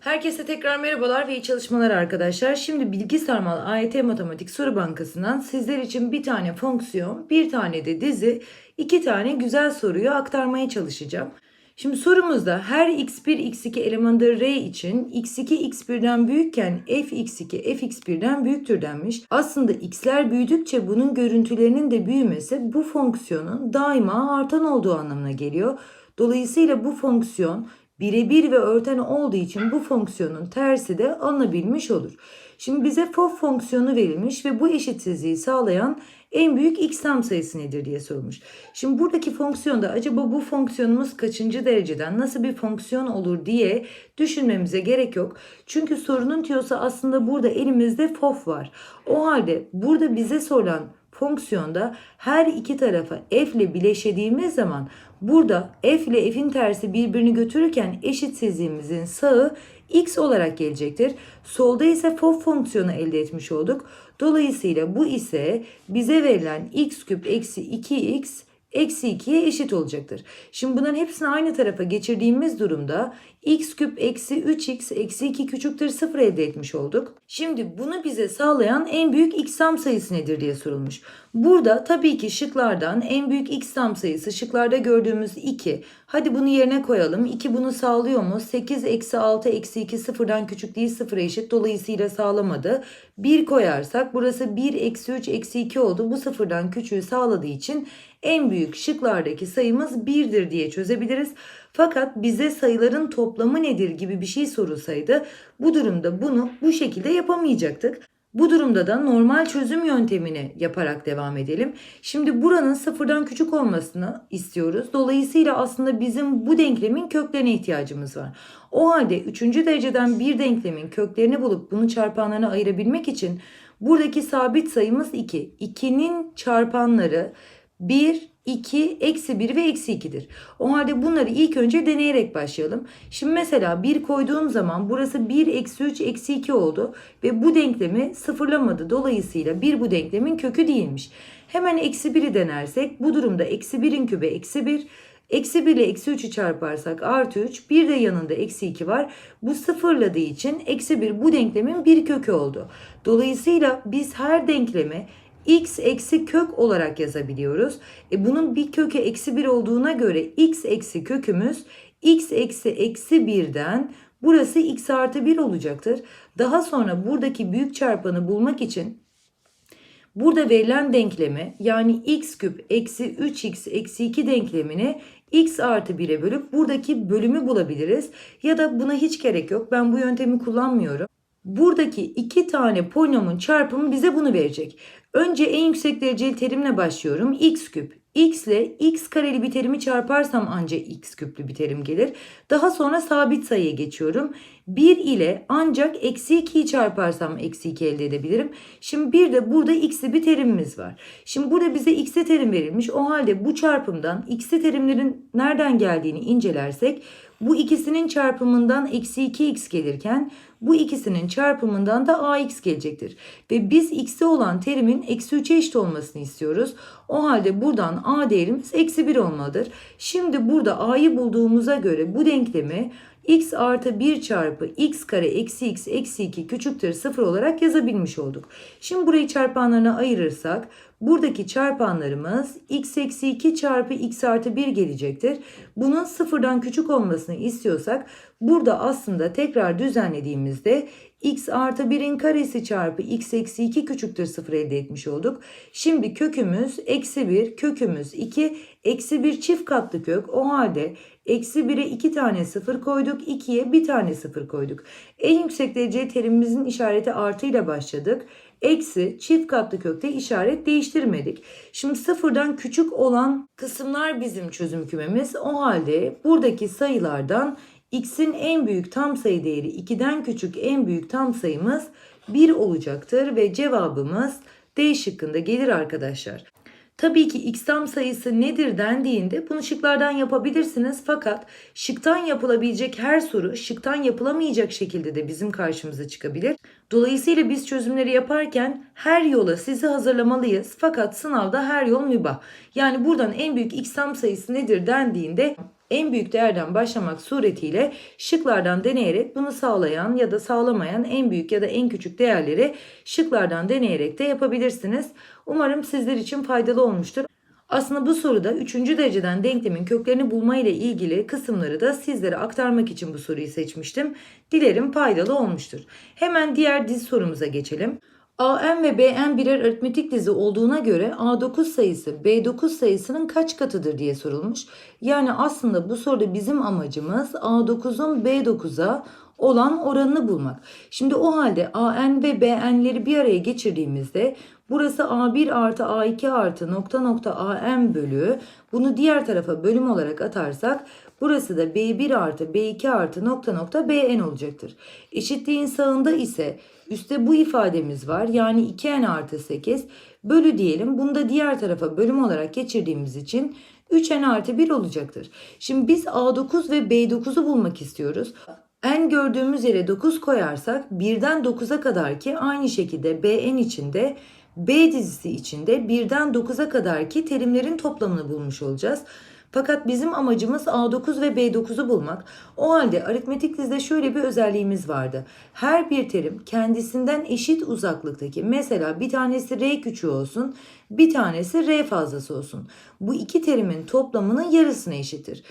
Herkese tekrar merhabalar ve iyi çalışmalar arkadaşlar. Şimdi Bilgi Sarmal AYT Matematik Soru Bankası'ndan sizler için bir tane fonksiyon, bir tane de dizi, iki tane güzel soruyu aktarmaya çalışacağım. Şimdi sorumuzda her x1, x2 elemanları r için x2, x1'den büyükken fx2, fx1'den büyüktür denmiş. Aslında x'ler büyüdükçe bunun görüntülerinin de büyümesi bu fonksiyonun daima artan olduğu anlamına geliyor. Dolayısıyla bu fonksiyon birebir ve örten olduğu için bu fonksiyonun tersi de alınabilmiş olur. Şimdi bize fof fonksiyonu verilmiş ve bu eşitsizliği sağlayan en büyük x tam sayısı nedir diye sorulmuş. Şimdi buradaki fonksiyonda acaba bu fonksiyonumuz kaçıncı dereceden nasıl bir fonksiyon olur diye düşünmemize gerek yok. Çünkü sorunun tüyosu aslında burada elimizde fof var. O halde burada bize sorulan fonksiyonda her iki tarafa f ile bileşediğimiz zaman burada f ile f'in tersi birbirini götürürken eşitsizliğimizin sağı x olarak gelecektir. Solda ise fof fonksiyonu elde etmiş olduk. Dolayısıyla bu ise bize verilen x küp eksi 2x eksi 2'ye eşit olacaktır. Şimdi bunların hepsini aynı tarafa geçirdiğimiz durumda x küp eksi 3x eksi 2 küçüktür 0 elde etmiş olduk. Şimdi bunu bize sağlayan en büyük x tam sayısı nedir diye sorulmuş. Burada tabii ki şıklardan en büyük x tam sayısı şıklarda gördüğümüz 2. Hadi bunu yerine koyalım. 2 bunu sağlıyor mu? 8 eksi 6 eksi 2 sıfırdan küçük değil sıfıra eşit. Dolayısıyla sağlamadı. 1 koyarsak burası 1 eksi 3 eksi 2 oldu. Bu sıfırdan küçüğü sağladığı için en büyük şıklardaki sayımız 1'dir diye çözebiliriz. Fakat bize sayıların toplamı nedir gibi bir şey sorulsaydı bu durumda bunu bu şekilde yapamayacaktık. Bu durumda da normal çözüm yöntemini yaparak devam edelim. Şimdi buranın sıfırdan küçük olmasını istiyoruz. Dolayısıyla aslında bizim bu denklemin köklerine ihtiyacımız var. O halde 3. dereceden bir denklemin köklerini bulup bunu çarpanlarına ayırabilmek için buradaki sabit sayımız 2. 2'nin çarpanları 1, 2, eksi 1 ve eksi 2'dir. O halde bunları ilk önce deneyerek başlayalım. Şimdi mesela 1 koyduğum zaman burası 1, eksi 3, eksi 2 oldu. Ve bu denklemi sıfırlamadı. Dolayısıyla 1 bu denklemin kökü değilmiş. Hemen eksi 1'i denersek bu durumda eksi 1'in kübü eksi 1. Eksi 1 ile eksi 3'ü çarparsak artı 3. Bir de yanında eksi 2 var. Bu sıfırladığı için eksi 1 bu denklemin bir kökü oldu. Dolayısıyla biz her denklemi x eksi kök olarak yazabiliyoruz. E bunun bir kökü eksi 1 olduğuna göre x eksi kökümüz x eksi eksi 1'den burası x artı 1 olacaktır. Daha sonra buradaki büyük çarpanı bulmak için burada verilen denklemi yani x küp eksi 3x eksi 2 denklemini x artı 1'e bölüp buradaki bölümü bulabiliriz. Ya da buna hiç gerek yok. Ben bu yöntemi kullanmıyorum. Buradaki iki tane polinomun çarpımı bize bunu verecek. Önce en yüksek dereceli terimle başlıyorum. x küp. x ile x kareli bir terimi çarparsam ancak x küplü bir terim gelir. Daha sonra sabit sayıya geçiyorum. 1 ile ancak eksi 2'yi çarparsam eksi 2 elde edebilirim. Şimdi bir de burada x'li bir terimimiz var. Şimdi burada bize x'li terim verilmiş. O halde bu çarpımdan x'li terimlerin nereden geldiğini incelersek bu ikisinin çarpımından eksi 2x gelirken bu ikisinin çarpımından da ax gelecektir. Ve biz x'te olan terimin eksi 3'e eşit olmasını istiyoruz. O halde buradan a değerimiz eksi 1 olmalıdır. Şimdi burada a'yı bulduğumuza göre bu denklemi x artı 1 çarpı x kare eksi x eksi 2 küçüktür 0 olarak yazabilmiş olduk. Şimdi burayı çarpanlarına ayırırsak buradaki çarpanlarımız x eksi 2 çarpı x artı 1 gelecektir. Bunun sıfırdan küçük olmasını istiyorsak burada aslında tekrar düzenlediğimizde x artı 1'in karesi çarpı x eksi 2 küçüktür 0 elde etmiş olduk. Şimdi kökümüz eksi 1 kökümüz 2 eksi 1 çift katlı kök o halde eksi 1'e 2 tane 0 koyduk 2'ye 1 tane 0 koyduk. En yüksek derece terimimizin işareti artı ile başladık. Eksi çift katlı kökte işaret değiştirmedik. Şimdi sıfırdan küçük olan kısımlar bizim çözüm kümemiz. O halde buradaki sayılardan x'in en büyük tam sayı değeri 2'den küçük en büyük tam sayımız 1 olacaktır ve cevabımız D şıkkında gelir arkadaşlar. Tabii ki x tam sayısı nedir dendiğinde bunu şıklardan yapabilirsiniz fakat şıktan yapılabilecek her soru şıktan yapılamayacak şekilde de bizim karşımıza çıkabilir. Dolayısıyla biz çözümleri yaparken her yola sizi hazırlamalıyız fakat sınavda her yol mübah. Yani buradan en büyük tam sayısı nedir dendiğinde en büyük değerden başlamak suretiyle şıklardan deneyerek bunu sağlayan ya da sağlamayan en büyük ya da en küçük değerleri şıklardan deneyerek de yapabilirsiniz. Umarım sizler için faydalı olmuştur. Aslında bu soruda 3. dereceden denklemin köklerini bulma ile ilgili kısımları da sizlere aktarmak için bu soruyu seçmiştim. Dilerim faydalı olmuştur. Hemen diğer dizi sorumuza geçelim. AN ve BN birer aritmetik dizi olduğuna göre A9 sayısı B9 sayısının kaç katıdır diye sorulmuş. Yani aslında bu soruda bizim amacımız A9'un B9'a olan oranını bulmak. Şimdi o halde AN ve BN'leri bir araya geçirdiğimizde burası A1 artı A2 artı nokta nokta AM bölü bunu diğer tarafa bölüm olarak atarsak burası da B1 artı B2 artı nokta nokta BN olacaktır. Eşitliğin sağında ise üstte bu ifademiz var yani 2N artı 8 bölü diyelim bunu da diğer tarafa bölüm olarak geçirdiğimiz için 3N artı 1 olacaktır. Şimdi biz A9 ve B9'u bulmak istiyoruz. En gördüğümüz yere 9 koyarsak 1'den 9'a kadar ki aynı şekilde BN içinde B dizisi içinde 1'den 9'a kadar ki terimlerin toplamını bulmuş olacağız. Fakat bizim amacımız A9 ve B9'u bulmak. O halde aritmetik dizide şöyle bir özelliğimiz vardı. Her bir terim kendisinden eşit uzaklıktaki mesela bir tanesi R küçüğü olsun bir tanesi R fazlası olsun. Bu iki terimin toplamının yarısına eşittir.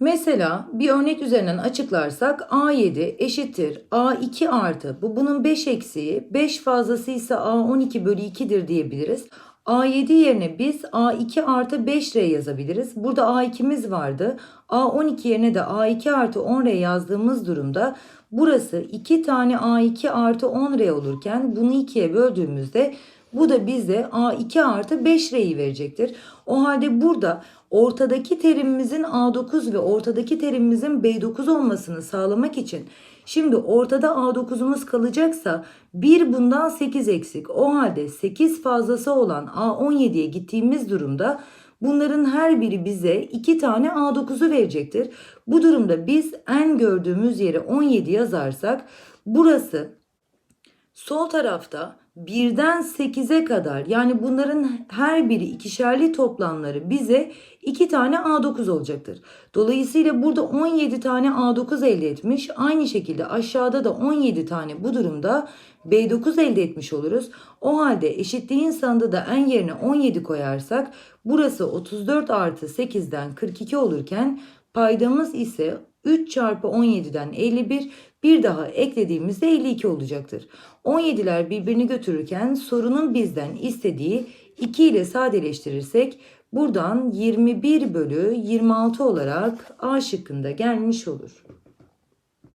Mesela bir örnek üzerinden açıklarsak A7 eşittir A2 artı bu bunun 5 eksiği 5 fazlası ise A12 bölü 2'dir diyebiliriz. A7 yerine biz A2 artı 5R yazabiliriz. Burada A2'miz vardı. A12 yerine de A2 artı 10R yazdığımız durumda burası 2 tane A2 artı 10R olurken bunu 2'ye böldüğümüzde bu da bize A2 artı 5R'yi verecektir. O halde burada ortadaki terimimizin A9 ve ortadaki terimimizin B9 olmasını sağlamak için şimdi ortada A9'umuz kalacaksa 1 bundan 8 eksik. O halde 8 fazlası olan A17'ye gittiğimiz durumda bunların her biri bize 2 tane A9'u verecektir. Bu durumda biz en gördüğümüz yere 17 yazarsak burası sol tarafta 1'den 8'e kadar yani bunların her biri ikişerli toplamları bize 2 tane A9 olacaktır. Dolayısıyla burada 17 tane A9 elde etmiş. Aynı şekilde aşağıda da 17 tane bu durumda B9 elde etmiş oluruz. O halde eşitliğin sanında da en yerine 17 koyarsak burası 34 artı 8'den 42 olurken paydamız ise 3 çarpı 17'den 51 bir daha eklediğimizde 52 olacaktır. 17'ler birbirini götürürken sorunun bizden istediği 2 ile sadeleştirirsek buradan 21 bölü 26 olarak A şıkkında gelmiş olur.